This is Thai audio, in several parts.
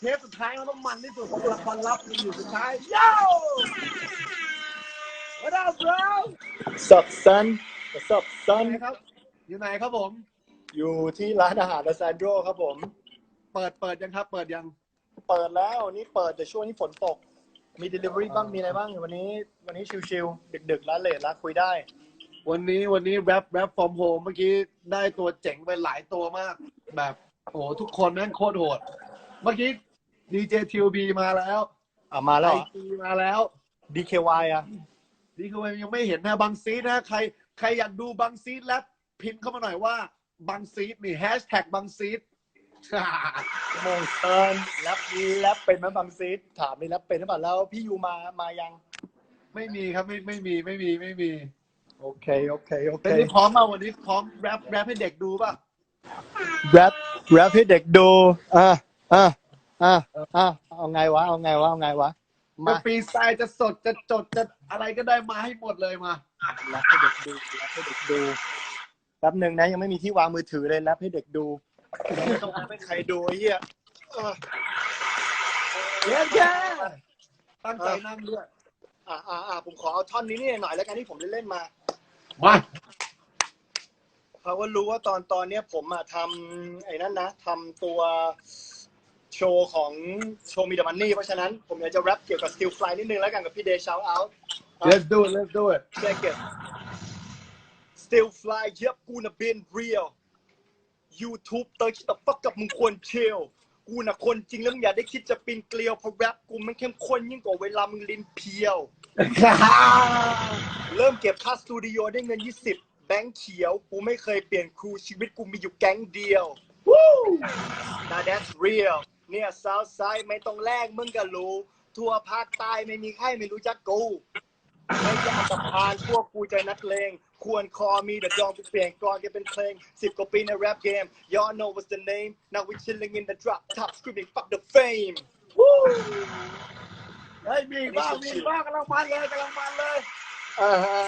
เทปสุดท้ายมันต้องมันที่สุดของละครลับมันอยู่สุดท้ายโย่ What up bro สับซันสับซันไหนครับ อยู่ไหนครับผม อยู่ที่ร้านอาหารซานโดรครับผม เปิดเปิดยังครับ เปิดยัง เปิดแล้วนี่เปิดแต่ช่วงนี้ฝนตก มี delivery บ้างมีอะไรบ้าง วันนี้ วันนี้ชิวๆดึกๆร้านเลทร้านคุยได้ วันนี้วันนี้แรปแรปฟอร์มโฮมเมื่อกี้ได้ตัวเจ๋งไปหลายตัวมาก แบบโอ้โหทุกคนแม่งโคตรโหด เมื่อกี้ ดีเจทีบีมาแล้วอะมาไอแล้วเหรอ จีมาแล้ว DKY อะ นี่คือยังไม่เห็นนะบางซีดนะใครใครอยากดูบางซีดแรปพิมพ์เข้ามาหน่อยว่าบางซีดนี่แฮชแท็กบางซีด โมงเซิร์นแรปแรปเป็นไหมบางซีดถามนี่แรปเป็นหรือเปล่าแล้วพี่ยูมามายัง ไม่มีครับไม่ไม่มีไม่มีไม่มีโอเค โอเค โอเคเป็นที่พร้อมมาวันนี้พร้อมแรปแรปให้เด็กดูป่ะแรปแรปให้เด็กดูอะอะ อะอะเอาไงวะ เอาไงวะ เอาไงวะ จะมาฟรีสไตล์จะสดจะจดจะอะไรก็ได้มาให้หมดเลยมาแรปให้เด็กดูแรปให้เด็กดูแป๊บหนึ่งนะ ยังไม่มีที่วางมือถือเลยแรปให้เด็กดูยังไม่ต้องแรปให้ใครดูไอ้เหี้ยเออเย้แค่ตั้งใจนั่งด้วยอ่าอ่าอ่าผมขอเอาท่อนนี้นี่หน่อยแล้วกันที่ผมเล่นๆมา มาเพราะว่ารู้ว่าตอนตอนเนี้ยผมอะทำไอ้นั่นนะทำตัว โชว์ของโชว์มีดมันนี่เพราะฉะนั้นผมอยากจะแรปเกี่ยวกับ Still Fly นิดนึงแล้วกันกับพี่เดย์ชาวเอา let's do it let's do it check it Still Fly เย็บกูน่ะ been real YouTube เตอร์คิดแต่ฟักกับมึงควรเชลกูน่ะคนจริงแล้วมึงอย่าได้คิดจะปีนเกลียวเพราะแรปกูมันเข้มข้นยิ่งกว่าเวลามึงลิ้นเพียว เริ่มเก็บค่าสตูดิโอได้เงิน 20 แบงค์เขียว กูไม่เคยเปลี่ยนครูชีวิตกูมีอยู่แก๊งเดียวนะ that's real เนี่ย South Side ไม่ต้องแลกมึงก็รู้ทั่วภาคใต้ไม่มีใครไม่รู้จักกูไม่ยากสะพานพวกกูใจนักเลงควรคอมีแต่ดองกูเปลี่ยนกรอนแกเป็นเพลงสิบกว่าปีใน rap game y'all know what's the name now we chilling in the drop top screaming fuck the fame เฮ้ยมีบ้างมีบ้างกำลังมันเลยกำลังมันเลยอ่าฮะ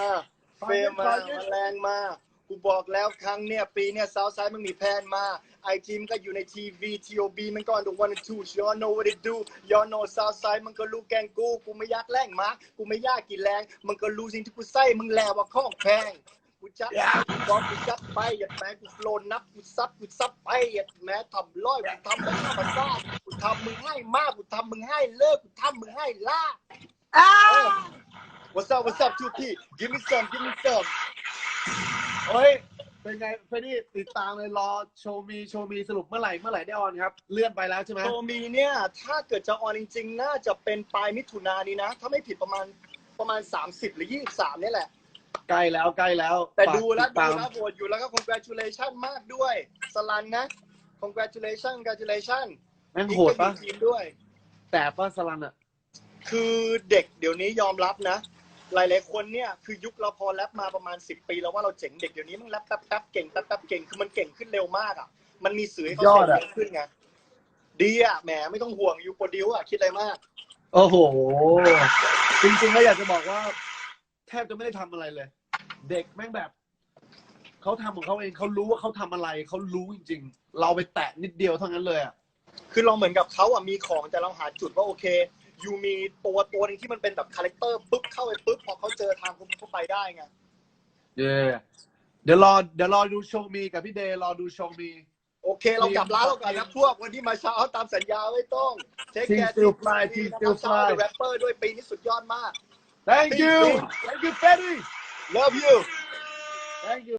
เฟรมมามาแรงมาก กูบอกแล้วครั้งเนี่ยปีเนี่ยซาวไซด์มันมีแพลนมาไอทีมก็อยู่ในทีวีทีโอบีมันก็ on the one and two y'all know what it do y'all know south side มันก็รู้แกงกูกูไม่อยากแรงมากูไม่อยากกินแรงมันก็รู้สิ่งที่กูใส่มึงแลว่าข้องแพงกูจัดกูบอกกูจัดไปอย่าแม้กูโฟลนนับกูซัดกูซับไปอย่าแม้ทำร้อยกูทำแบบธรรมชาติกูทำมึงให้มากกูทำมึงให้เลิกกูทำมึงให้ล่า What's up What's up 2P Give me some Give me some เฮ้ย เป็นไงเฟรดดี้ติดตามเลยรอโชว์มีโชว์มีสรุปเมื่อไหร่เมื่อไหร่ได้ออนครับ เลื่อนไปแล้วใช่ไหมโตมีเนี่ย ถ้าเกิดจะออนจริงๆ น่าจะเป็นปลายมิถุนายนนี้นะ ถ้าไม่ผิดประมาณประมาณ 30 หรือ 23นี่แหละ ใกล้แล้วใกล้แล้วแต่ฝากดูแล้วติดูตามแล้วโหวตอยู่แล้วก็ congratulation มากด้วย สลันนะ congratulation congratulation แม่งโหดปะอีกทีมด้วย แต่ป้าสลันอะคือเด็กเดี๋ยวนี้ยอมรับนะ หลายๆคนเนี่ยคือยุคเราพอแรปมาประมาณ 10 ปีแล้วว่าเราเจ๋งเด็กเดี๋ยวนี้มันแรปแป๊บแป๊บเก่งแป๊บแป๊บเก่งคือมันเก่งขึ้นเร็วมากอะมันมีสื่อให้เขาใช้เยอะขึ้นไงดีอะแหมไม่ต้องห่วงอยู่โปรดิวอะคิดอะไรมาก โอ้โห จริงๆแล้วอยากจะบอกว่า แทบจะไม่ได้ทำอะไรเลย เด็กแม่งแบบ เขาทำของเขาเองเขารู้ว่าเขาทำอะไรเขารู้จริง ๆ เราไปแตะนิดเดียวเท่านั้นเลยอะ คือเราเหมือนกับเขาอะมีของแต่เราหาจุดว่าโอเค ยูมีตัวตัวหนึงที่มันเป็นแบบคาแรคเตอร์ปุ๊บเข้าไปปุ๊บพอเขาเจอทางปุ๊บเขาไปได้ไงเย่เดี๋ยวรอเดี๋ยวรอดูโชว์มีกับพี่เดย์รอดูโชว์มี โอเค เรากลับร้านเราก่อนนะพวกวันที่มาเช้าตามสัญญาไว้ต้องเทคแคร์ Team Still Fly Team Still Fly แรปเปอร์ด้วยปีนี้สุดยอดมาก thank you thank you Freddy love you thank you